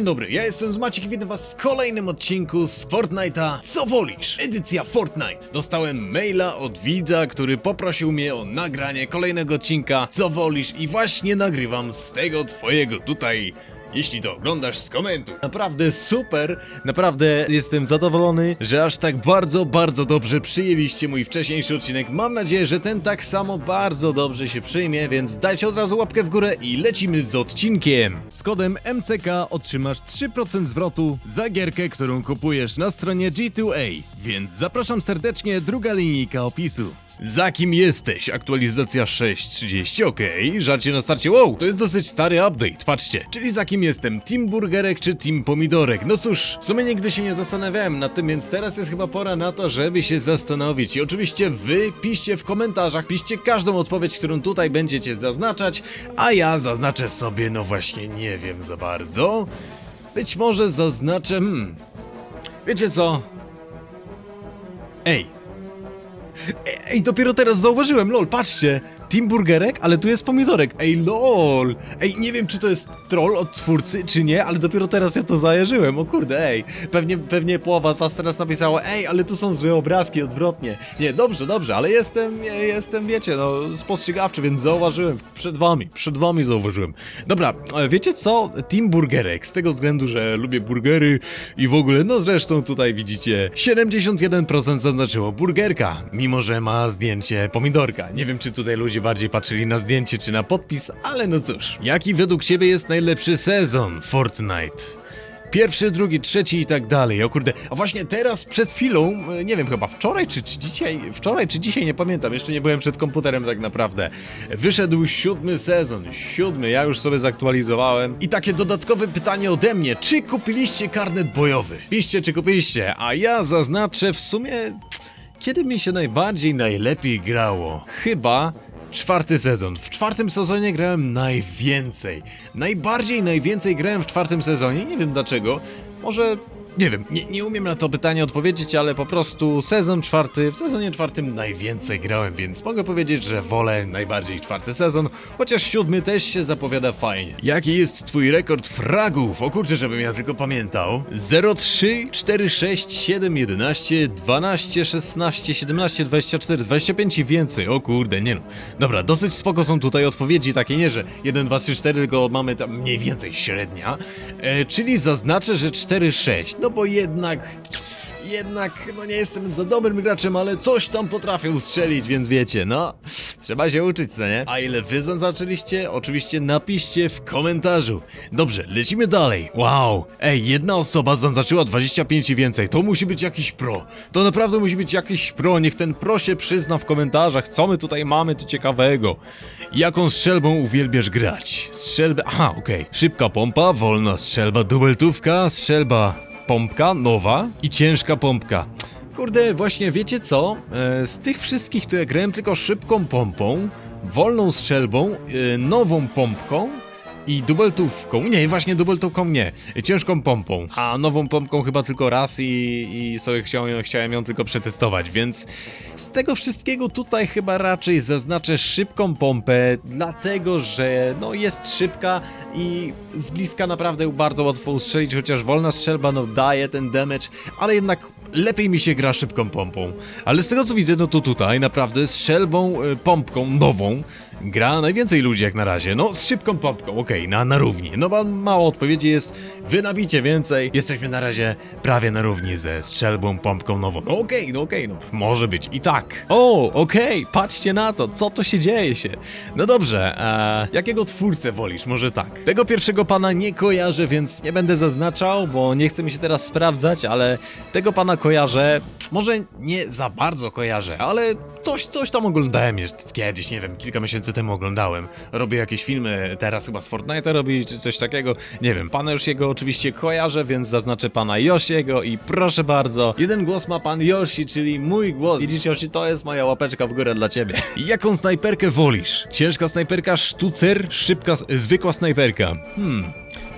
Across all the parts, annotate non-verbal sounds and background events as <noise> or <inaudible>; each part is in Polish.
Dzień dobry, ja jestem z Maciek i witam was w kolejnym odcinku z Fortnite'a Co wolisz? Edycja Fortnite. Dostałem maila od widza, który poprosił mnie o nagranie kolejnego odcinka Co wolisz i właśnie nagrywam z tego twojego tutaj jeśli to oglądasz z komentu. Naprawdę super, naprawdę jestem zadowolony, że aż tak bardzo, bardzo dobrze przyjęliście mój wcześniejszy odcinek. Mam nadzieję, że ten tak samo bardzo dobrze się przyjmie, więc dajcie od razu łapkę w górę i lecimy z odcinkiem. Z kodem MCK otrzymasz 3% zwrotu za gierkę, którą kupujesz na stronie G2A, więc zapraszam serdecznie, druga linijka opisu. Za kim jesteś? Aktualizacja 6.30, okej. Żarcie na starcie, wow, to jest dosyć stary update, patrzcie. Czyli za kim jestem? Team Burgerek czy Team Pomidorek? No cóż, w sumie nigdy się nie zastanawiałem nad tym, więc teraz jest chyba pora na to, żeby się zastanowić. I oczywiście wy piszcie w komentarzach, piszcie każdą odpowiedź, którą tutaj będziecie zaznaczać, a ja zaznaczę sobie, no właśnie, nie wiem za bardzo. Być może zaznaczę, hmm... Wiecie co? Ej, Ej, dopiero teraz zauważyłem, lol, patrzcie! Team Burgerek, ale tu jest pomidorek. Ej, lol! Ej, nie wiem, czy to jest troll od twórcy, czy nie, ale dopiero teraz ja to zajarzyłem. O kurde, ej. Pewnie, pewnie połowa z was teraz napisało, ej, ale tu są złe obrazki, odwrotnie. Nie, dobrze, dobrze, ale jestem, ja jestem, wiecie, no, spostrzegawczy, więc zauważyłem. Przed wami, przed wami zauważyłem. Dobra, e, wiecie co? Team Burgerek, z tego względu, że lubię burgery i w ogóle, no zresztą tutaj widzicie, 71% zaznaczyło burgerka, mimo że ma zdjęcie pomidorka. Nie wiem, czy tutaj ludzie bardziej patrzyli na zdjęcie, czy na podpis, ale no cóż. Jaki według ciebie jest najlepszy sezon Fortnite? Pierwszy, drugi, trzeci i tak dalej. O kurde, a właśnie teraz przed chwilą, e, nie wiem, chyba wczoraj czy, czy dzisiaj, wczoraj czy dzisiaj, nie pamiętam, jeszcze nie byłem przed komputerem tak naprawdę. Wyszedł siódmy sezon, siódmy, ja już sobie zaktualizowałem. I takie dodatkowe pytanie ode mnie, czy kupiliście karnet bojowy? Piszcie, czy kupiliście, a ja zaznaczę w sumie, kiedy mi się najbardziej, najlepiej grało. Chyba Czwarty sezon. W czwartym sezonie grałem najwięcej. Najbardziej najwięcej grałem w czwartym sezonie. Nie wiem dlaczego. Może. Nie wiem, nie, nie umiem na to pytanie odpowiedzieć, ale po prostu sezon czwarty, w sezonie czwartym najwięcej grałem, więc mogę powiedzieć, że wolę najbardziej czwarty sezon, chociaż siódmy też się zapowiada fajnie. Jaki jest twój rekord fragów? O kurczę, żebym ja tylko pamiętał. 03, 46, 7, 11, 12, 16, 17, 24, 25 i więcej. O kurde, nie no. Dobra, dosyć spoko są tutaj odpowiedzi, takie nie, że 1, 2, 3, 4, tylko mamy tam mniej więcej średnia. E, czyli zaznaczę, że 4, 6. No bo jednak. Jednak, no nie jestem za dobrym graczem, ale coś tam potrafię ustrzelić, więc wiecie, no. Trzeba się uczyć, co nie? A ile wy zaznaczyliście? Oczywiście napiszcie w komentarzu. Dobrze, lecimy dalej. Wow, ej, jedna osoba zaznaczyła 25 i więcej. To musi być jakiś pro. To naprawdę musi być jakiś pro. Niech ten pro się przyzna w komentarzach, co my tutaj mamy tu ciekawego. Jaką strzelbą uwielbiasz grać? Strzelbę. Aha, okej. Szybka pompa, wolna strzelba, dubeltówka, strzelba pompka nowa i ciężka pompka. Kurde, właśnie wiecie co? E, z tych wszystkich ja grałem tylko szybką pompą, wolną strzelbą, e, nową pompką i dubeltówką. Nie, właśnie dubeltówką nie. Ciężką pompą. A nową pompką chyba tylko raz i, i sobie chciałem, chciałem ją tylko przetestować, więc z tego wszystkiego tutaj chyba raczej zaznaczę szybką pompę, dlatego że no jest szybka i z bliska naprawdę bardzo łatwo ustrzelić, chociaż wolna strzelba no daje ten damage, ale jednak lepiej mi się gra szybką pompą. Ale z tego co widzę, no to tutaj naprawdę strzelbą y, pompką nową gra najwięcej ludzi jak na razie. No, z szybką pompką, okej, na, na równi. No, mało odpowiedzi jest, wy nabicie więcej. Jesteśmy na razie prawie na równi ze strzelbą pompką nową. No, okej, no okej, no może być i tak. O, okej, patrzcie na to, co to się dzieje się. No dobrze, jakiego twórcę wolisz? Może tak. Tego pierwszego pana nie kojarzę, więc nie będę zaznaczał, bo nie chce mi się teraz sprawdzać, ale tego pana kojarzę. Może nie za bardzo kojarzę, ale coś, coś tam oglądałem jeszcze kiedyś, nie wiem, kilka miesięcy temu oglądałem. Robię jakieś filmy, teraz chyba z Fortnite'a robi, czy coś takiego. Nie wiem, pana jego oczywiście kojarzę, więc zaznaczę pana Yoshiego i proszę bardzo, jeden głos ma pan Yoshi, czyli mój głos. Widzisz Yoshi, to jest moja łapeczka w górę dla ciebie. <laughs> Jaką snajperkę wolisz? Ciężka snajperka, sztucer, szybka, zwykła snajperka? Hmm...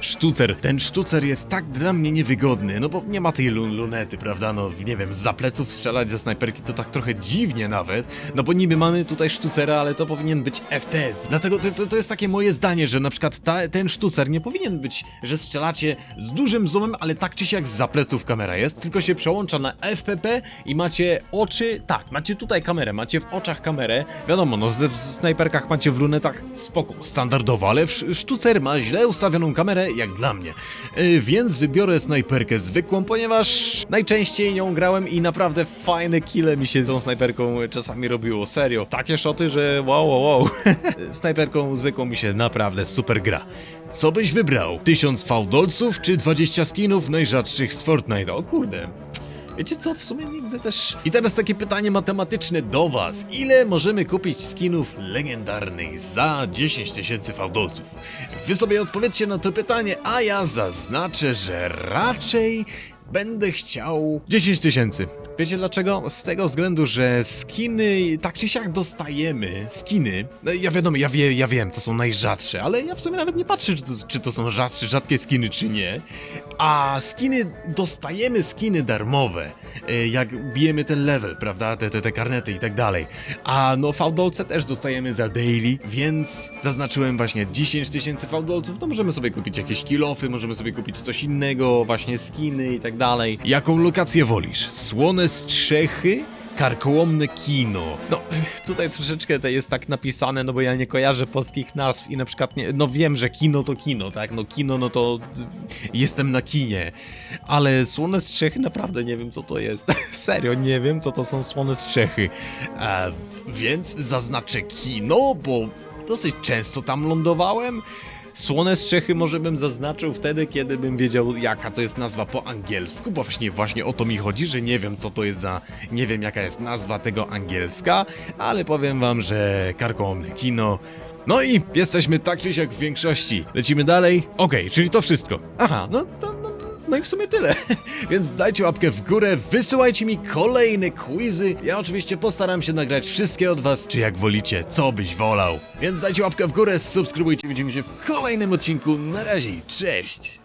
sztucer. Ten sztucer jest tak dla mnie niewygodny, no bo nie ma tej lu- lunety, prawda? No nie wiem, za pleców strzelać ze snajperki to tak trochę dziwnie nawet, no bo niby mamy tutaj sztucera, ale to powinien być FTS. Dlatego to, to, to jest takie moje zdanie, że na przykład ta, ten sztucer nie powinien być, że strzelacie z dużym zoomem, ale tak czy siak za pleców kamera jest, tylko się przełącza na FPP i macie oczy, tak, macie tutaj kamerę, macie w oczach kamerę, wiadomo, no ze- w snajperkach macie w lunetach spoko, standardowo, ale sztucer ma źle ustawioną kamerę, jak dla mnie. Yy, więc wybiorę snajperkę zwykłą, ponieważ najczęściej nią grałem i naprawdę fajne kile mi się z tą snajperką czasami robiło, serio. Takie szoty, że wow, wow, wow. <laughs> snajperką zwykłą mi się naprawdę super gra. Co byś wybrał? 1000 fałdolców czy 20 skinów najrzadszych z Fortnite? O kurde. Wiecie co, w sumie nigdy też... I teraz takie pytanie matematyczne do was. Ile możemy kupić skinów legendarnych za 10 tysięcy fałdolców? Wy sobie odpowiedzcie na to pytanie, a ja zaznaczę, że raczej będę chciał 10 tysięcy. Wiecie dlaczego? Z tego względu, że skiny tak czy siak dostajemy. Skiny. No, ja wiadomo, ja, wie, ja wiem, to są najrzadsze, ale ja w sumie nawet nie patrzę, czy to, czy to są rzadsze, rzadkie skiny, czy nie. A skiny, dostajemy skiny darmowe, y, jak bijemy ten level, prawda? Te, te, te karnety i tak dalej. A no fałdolce też dostajemy za daily, więc zaznaczyłem właśnie 10 tysięcy fałdolców, to możemy sobie kupić jakieś kilofy, możemy sobie kupić coś innego, właśnie skiny i tak dalej. Jaką lokację wolisz? Słone strzechy? Karkołomne kino. No, tutaj troszeczkę to jest tak napisane, no bo ja nie kojarzę polskich nazw i na przykład nie, no wiem, że kino to kino, tak? No kino, no to jestem na kinie. Ale słone strzechy naprawdę nie wiem co to jest. <laughs> Serio, nie wiem co to są słone strzechy. E, więc zaznaczę kino, bo dosyć często tam lądowałem. Słone strzechy może bym zaznaczył wtedy, kiedy bym wiedział jaka to jest nazwa po angielsku, bo właśnie właśnie o to mi chodzi, że nie wiem co to jest za, nie wiem jaka jest nazwa tego angielska, ale powiem wam, że karkołomne kino. No i jesteśmy tak czy siak w większości. Lecimy dalej. Okej, czyli to wszystko. Aha, no to no i w sumie tyle. <laughs> Więc dajcie łapkę w górę, wysyłajcie mi kolejne quizy. Ja oczywiście postaram się nagrać wszystkie od was, czy jak wolicie, co byś wolał. Więc dajcie łapkę w górę, subskrybujcie, widzimy się w kolejnym odcinku. Na razie, cześć!